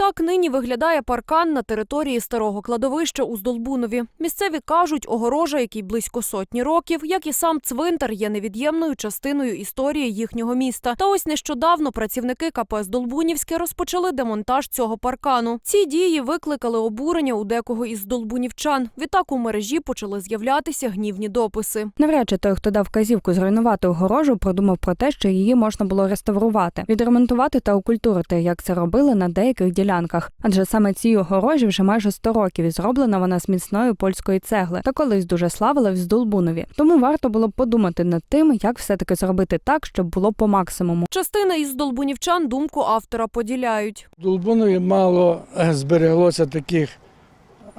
Так нині виглядає паркан на території старого кладовища у Здолбунові. Місцеві кажуть, огорожа, який близько сотні років, як і сам цвинтар, є невід'ємною частиною історії їхнього міста. Та ось нещодавно працівники КП Здолбунівське розпочали демонтаж цього паркану. Ці дії викликали обурення у декого із здолбунівчан. Відтак у мережі почали з'являтися гнівні дописи. Навряд чи той, хто дав казівку зруйнувати огорожу, продумав про те, що її можна було реставрувати, відремонтувати та окультурити, як це робили на деяких ділянках. Адже саме цій огорожі вже майже 100 років і зроблена вона з міцної польської цегли та колись дуже славила в Здолбунові. Тому варто було б подумати над тим, як все-таки зробити так, щоб було по максимуму. Частина із здолбунівчан думку автора поділяють. В Долбунові мало е, збереглося таких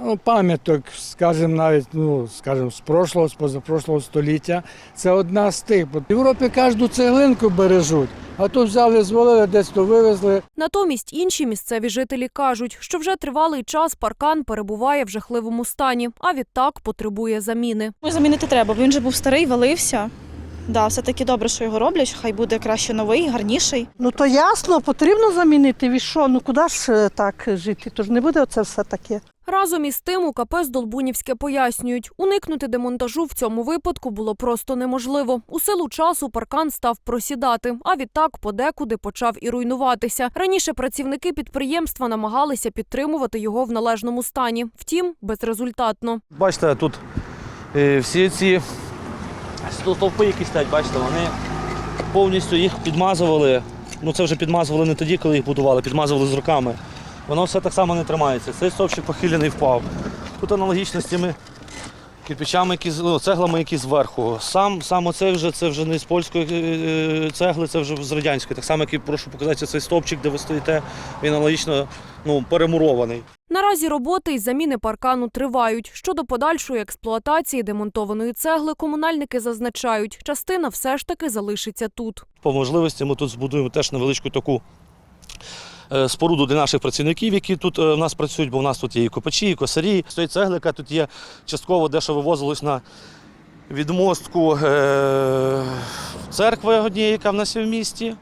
ну, пам'яток, скажімо, навіть ну, скажімо, з прошлого, з позапрошлого століття. Це одна з тих. Бо в Європі кожну цеглинку бережуть, а тут взяли, звалили, десь то вивезли. Натомість інші місцеві жителі кажуть, що вже тривалий час паркан перебуває в жахливому стані, а відтак потребує заміни. Замінити треба, бо він же був старий, валився. Да, все-таки добре, що його роблять, хай буде краще новий, гарніший. Ну то ясно, потрібно замінити. Ви що? Ну куди ж е, так жити? Тож не буде оце все таке. Разом із тим у КП Здолбунівське пояснюють, уникнути демонтажу в цьому випадку було просто неможливо. У силу часу паркан став просідати, а відтак подекуди почав і руйнуватися. Раніше працівники підприємства намагалися підтримувати його в належному стані, втім безрезультатно. Бачите, тут е, всі ці стовпи, які стоять, бачите, вони повністю їх підмазували. Ну це вже підмазували не тоді, коли їх будували, підмазували з руками. Воно все так само не тримається. Цей стовпчик похилений впав. Тут аналогічно з тими кирпичами, які ну, цеглами, які зверху. Сам, сам оцей вже це вже не з польської е, цегли, це вже з радянської. Так само, як і прошу показати цей стовпчик, де ви стоїте, він аналогічно ну, перемурований. Наразі роботи із заміни паркану тривають. Щодо подальшої експлуатації демонтованої цегли, комунальники зазначають, частина все ж таки залишиться тут. По можливості ми тут збудуємо теж невеличку таку е, споруду для наших працівників, які тут е, в нас працюють, бо в нас тут є і копачі, і косарі. Стоїть цегла, яка тут є частково дещо вивозилось на відмостку е, церкви однієї, яка в нас є в місті.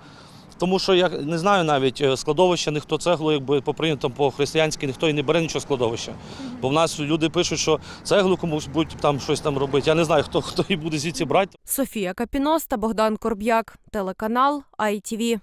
Тому що я не знаю навіть е, складовища, ніхто цеглу, якби по прийнятому по християнськи, ніхто і не бере нічого складовища. Бо в нас люди пишуть, що цеглу комусь будуть там щось там робити. Я не знаю, хто хто її буде звідси брати. Софія Капіноста, Богдан Корб'як, телеканал ITV.